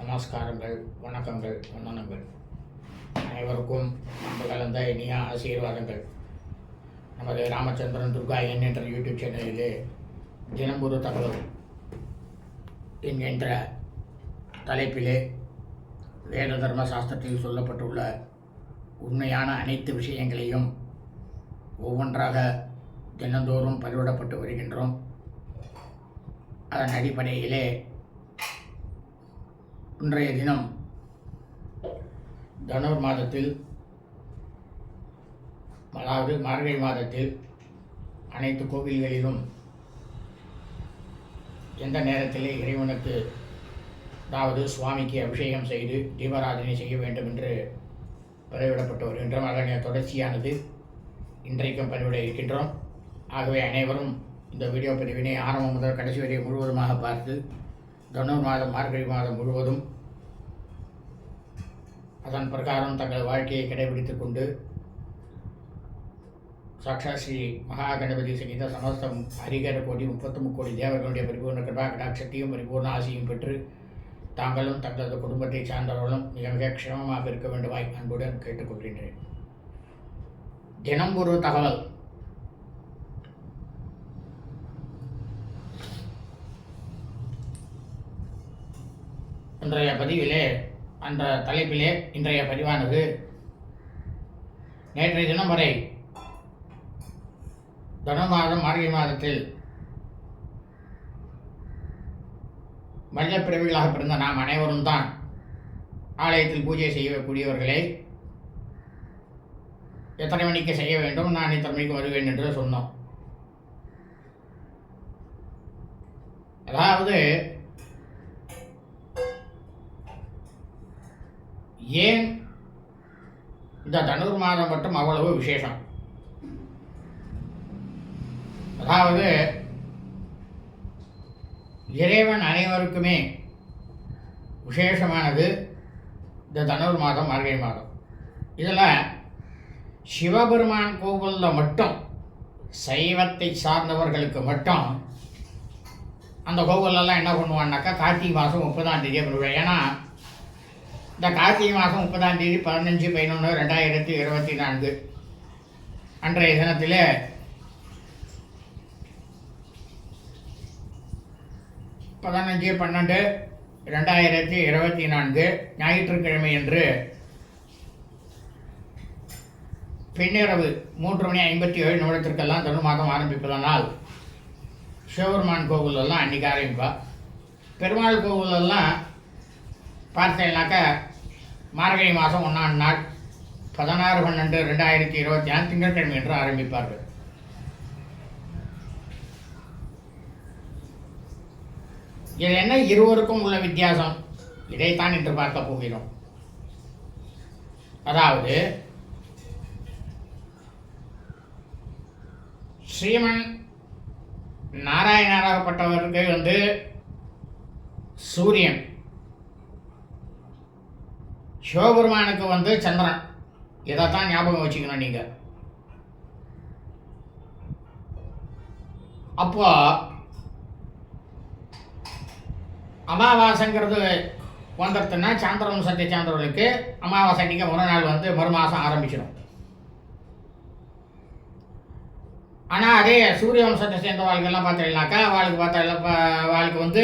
நமஸ்காரங்கள் வணக்கங்கள் வண்ணனங்கள் அனைவருக்கும் அன்பு கலந்த இனிய ஆசீர்வாதங்கள். நமது ராமச்சந்திரன் துர்கா என் என்ற யூடியூப் சேனலிலே தினம் ஒரு தகவல் என்கின்ற தலைப்பிலே வேத தர்ம சாஸ்திரத்தில் சொல்லப்பட்டுள்ள உண்மையான அனைத்து விஷயங்களையும் ஒவ்வொன்றாக தினந்தோறும் பதிவிடப்பட்டு வருகின்றோம். அதன் அடிப்படையிலே இன்றைய தினம் தனுர் மாதத்தில் அதாவது மார்கழி மாதத்தில் அனைத்து கோவில்களிலும் எந்த நேரத்திலே இறைவனுக்கு அதாவது சுவாமிக்கு அபிஷேகம் செய்து தீபாராதனை செய்ய வேண்டும் என்று பதிவிடப்பட்டு வருகின்றோம். அதனுடைய தொடர்ச்சியானது இன்றைக்கும் பதிவிட இருக்கின்றோம். ஆகவே அனைவரும் இந்த வீடியோ பதிவினை ஆரம்பம் முதல் கடைசி வரை முழுவதுமாக பார்த்து தனுர் மாதம் மார்கழி மாதம் முழுவதும் அதன் பிரகாரம் தங்கள் வாழ்க்கையை கடைபிடித்து கொண்டு சாட்சா ஸ்ரீ மகா கணபதி சகித சமஸ்தம் ஹரிகர கோடி முப்பத்து கோடி தேவர்களுடைய பரிபூர்ண கிருபா கடாட்சத்தையும் பரிபூர்ண ஆசையும் பெற்று தாங்களும் தங்களது குடும்பத்தை சார்ந்தவர்களும் மிக மிக க்ஷமமாக இருக்க வேண்டுமாய் அன்புடன் கேட்டுக்கொள்கின்றேன். தினம் ஒரு தகவல். இன்றைய பதிவிலே அந்த தலைப்பிலே இன்றைய பதிவானது. நேற்றைய தினம் வரை தனு மாதம் மார்கழி மாதத்தில் மனித பிறந்த நாம் அனைவரும் தான் ஆலயத்தில் பூஜை செய்யக்கூடியவர்களை எத்தனை மணிக்கு செய்ய வேண்டும் நான் இத்தனை மணிக்கு வருவேன் என்று சொன்னோம். அதாவது ஏன் இந்த தனுர் மாதம் மட்டும் அவ்வளவு விசேஷம்? அதாவது இறைவன் அனைவருக்குமே விசேஷமானது இந்த தனுர் மாதம் மார்கழி மாதம். இதில் சிவபெருமான் கோவிலில் மட்டும் சைவத்தை சார்ந்தவர்களுக்கு மட்டும் அந்த கோவிலெல்லாம் என்ன பண்ணுவான்னாக்கா கார்த்திகை மாதம் முப்பதாம் தேதி பண்ணுவேன் ஏன்னா இந்த கார்த்திகை மாதம் முப்பதாம் தேதி பதினஞ்சு பதினொன்று ரெண்டாயிரத்தி இருபத்தி நான்கு. அன்றைய தினத்தில் பதினஞ்சு பன்னெண்டு ரெண்டாயிரத்தி இருபத்தி நான்கு ஞாயிற்றுக்கிழமை என்று பின்னிரவு மூன்று மணி ஐம்பத்தி ஏழு நிமிடத்திற்கெல்லாம் தனு மாதம் ஆரம்பிப்பதனால் சிவபெருமான் கோவிலெல்லாம் அன்றைக்கி ஆரம்பிப்பா. பெருமாள் கோவிலெல்லாம் பார்த்தீங்கன்னாக்கா மார்கழி மாதம் ஒன்றாம் நாள் பதினாறு பன்னெண்டு ரெண்டாயிரத்தி இருபத்தி ஆறு திங்கட்கிழமை என்று ஆரம்பிப்பார்கள். இது என்ன? இருவருக்கும் உள்ள வித்தியாசம். இதைத்தான் இன்று பார்க்க போகிறோம். அதாவது ஸ்ரீமன் நாராயணராகப்பட்டவருக்கு வந்து சூரியன் சிவபெருமானுக்கு வந்து சந்திரன். இதைத்தான் ஞாபகம் வச்சுக்கணும் நீங்கள் அப்போ அமாவாசைங்கிறது வந்துடுத்துன்னா சாந்திரன் சத்திய சாந்திரர்களுக்கு அமாவாசை அன்றைக்கி ஒரு நாள் வந்து மறுமாதம் ஆரம்பிச்சிடும். ஆனால் அதே சூரிய வம்சத்தை சேர்ந்த வாழ்க்கெல்லாம் பார்த்தீங்கன்னாக்கா வாழ்க்கை பார்த்தா வாழ்க்கை வந்து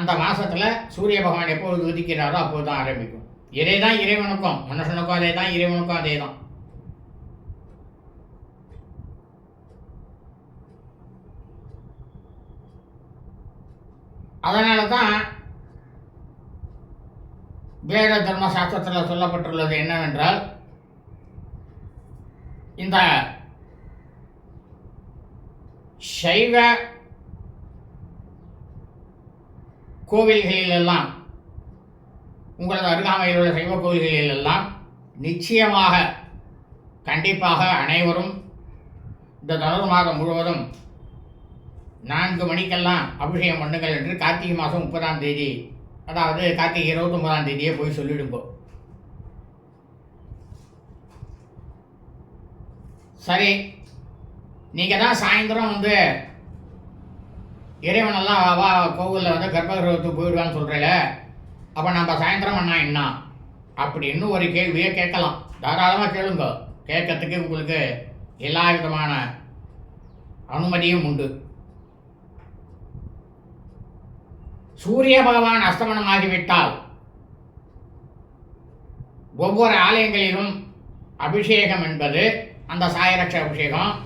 அந்த மாதத்தில் சூரிய பகவான் எப்போது உதிக்கிறாரோ அப்போது தான் ஆரம்பிக்கும். இதே தான் இறைவனுக்கும் மனுஷனுக்கும் அதே தான் இறைவனுக்கும் அதே தான் அதனால தான் வேத தர்ம சாஸ்திரத்தில் சொல்லப்பட்டுள்ளது என்னவென்றால் இந்த சைவ கோவில்களிலெல்லாம் உங்களது அருகாமையில் உள்ள சைவ கோயில்களில் எல்லாம் நிச்சயமாக கண்டிப்பாக அனைவரும் இந்த தனுர் மாதம் முழுவதும் நான்கு மணிக்கெல்லாம் அபிஷேகம் பண்ணுங்கள் என்று கார்த்திகை மாதம் முப்பதாம் தேதி அதாவது கார்த்திகை இருபத்தொன்பதாம் தேதியே போய் சொல்லிடுங்கோ. சரி நீங்கள் தான் சாயந்தரம் வந்து இறைவனெல்லாம் வா கோவிலில் வந்து கர்ப்பகிரகத்துக்கு போயிடுவான்னு சொல்கிறல அப்போ நம்ம சாயந்தரம் பண்ணால் என்ன? அப்படின்னு ஒரு கேள்வியை கேட்கலாம். தாராளமாக கேளுங்க. கேட்கறதுக்கு உங்களுக்கு எல்லா விதமான அனுமதியும் உண்டு. சூரிய பகவான் அஸ்தமனமாகிவிட்டால் ஒவ்வொரு ஆலயங்களிலும் அபிஷேகம் என்பது அந்த சாயரட்ச அபிஷேகம்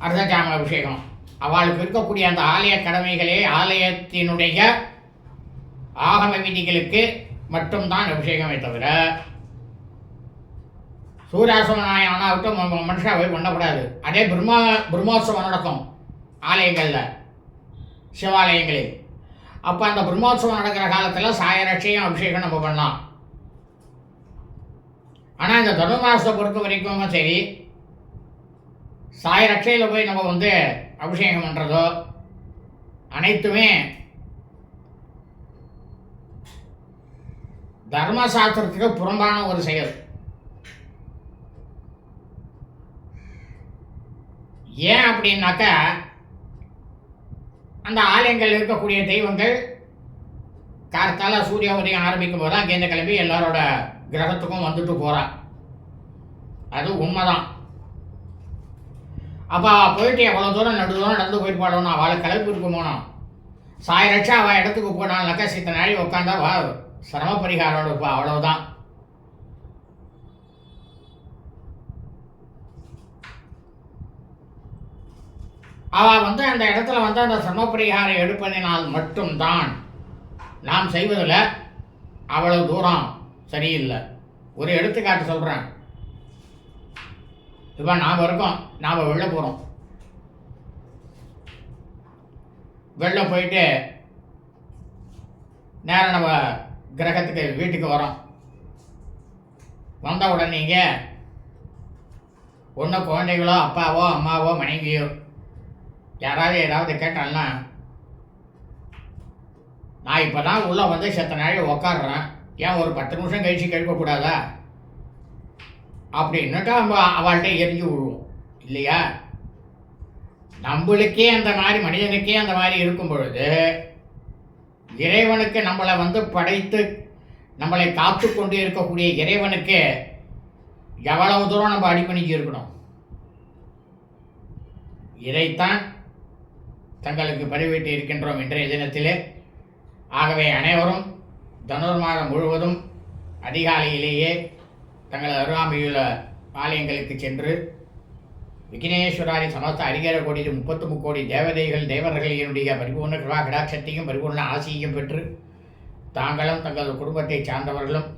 அர்த்தஜாம அபிஷேகம். அவளுக்கு இருக்கக்கூடிய அந்த ஆலய கடமைகளே ஆலயத்தினுடைய ஆகம விதிகளுக்கு மட்டும்தான் அபிஷேகமே தவிர சூராசனாயம் ஆனாவிட்டும் மனுஷா போய் பண்ணக்கூடாது. அதே பிரம்மா பிரம்மோத்சவம் நடக்கும் ஆலயங்களில் சிவாலயங்களில். அப்போ அந்த பிரம்மோத்சவம் நடக்கிற காலத்தில் சாயரட்சியும் அபிஷேகம் நம்ம பண்ணலாம். ஆனால் இந்த தனுர்மாசத்தை பொறுத்த வரைக்கும் சரி சாயரட்சையில் போய் நம்ம வந்து அபிஷேகம் பண்ணுறதோ அனைத்துமே தர்மசாஸ்திரத்துக்கு புறம்பான ஒரு செயல். ஏன் அப்படின்னாக்கா அந்த ஆலயங்கள் இருக்கக்கூடிய தெய்வங்கள் கார்த்தால சூரிய உதயம் ஆரம்பிக்கும் போது அங்கேருந்து கிளம்பி எல்லாரோட கிரகத்துக்கும் வந்துட்டு போகிறான் அது உண்மைதான். அப்போ போயிட்டு எவ்வளோ தூரம் நடு தூரம் நடந்து போயிட்டு பாடணும் அவளை கிளப்பி இருக்கு போனோம் சாயரட்சா அவள் இடத்துக்கு போனான்னாக்கா சித்த நாளி உட்காந்தா வா. சிரம பரிகாரம் இருப்பா அவ்வளவுதான். அவள் வந்து அந்த இடத்துல வந்து அந்த சிரம பரிகாரம் எடுப்பதினால் மட்டும்தான். நாம் செய்வதில் அவ்வளவு தூரம் சரியில்லை. ஒரு எடுத்துக்காட்டு சொல்கிறேன் இப்போ நாம் இருக்கோம் நாம் வெளில போகிறோம் வெளில போயிட்டு நேரம் நம்ம கிரகத்துக்கு வீட்டுக்கு வரோம். வந்த நீங்கள் ஒன்று குழந்தைகளோ அப்பாவோ அம்மாவோ மனைவியோ யாராவது ஏதாவது கேட்டாங்கன்னா நான் இப்போ தான் உள்ளே வந்து செத்த நாள் உக்காடுறேன் ஏன் ஒரு பத்து நிமிஷம் கழிச்சு கேட்கக்கூடாதா? அப்படின்னுட்டு நம்ம அவள்கிட்ட எரிஞ்சு விழுவோம். இல்லையா? நம்மளுக்கே அந்த மாதிரி மனிதனுக்கே அந்த மாதிரி இருக்கும் பொழுது இறைவனுக்கு நம்மளை வந்து படைத்து நம்மளை காத்து கொண்டு இருக்கக்கூடிய இறைவனுக்கு எவ்வளவு தூரம் நம்ம அடிப்பணிஞ்சு இருக்கணும் இதைத்தான் தங்களுக்கு பதிவிட்டு இருக்கின்றோம் இன்றைய தினத்திலே. ஆகவே அனைவரும் தனுர் மாதம் முழுவதும் அதிகாலையிலேயே தங்கள் அருகாமையுள்ள ஆலயங்களுக்கு சென்று விக்னேஸ்வராரி சமஸ்த அரிகர கோடி முப்பத்து முக்கோடி தேவதைகள் தேவர்களினுடைய பரிபூர்ண கிருபா கடாட்சத்தையும் பரிபூர்ண ஆசியையும் பெற்று தாங்களும் தங்களது குடும்பத்தை சார்ந்தவர்களும்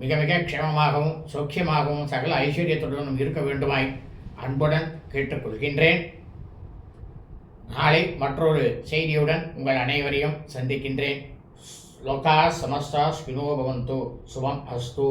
மிக மிக க்ஷேமமாகவும் சௌக்கியமாகவும் சகல ஐஸ்வர்யத்துடனும் இருக்க வேண்டுமாய் அன்புடன் கேட்டுக்கொள்கின்றேன். நாளை மற்றொரு செய்தியுடன் உங்கள் அனைவரையும் சந்திக்கின்றேன். லோகா சமஸ்தா ஸ்பினோ பவந்து. சுபம் அஸ்து.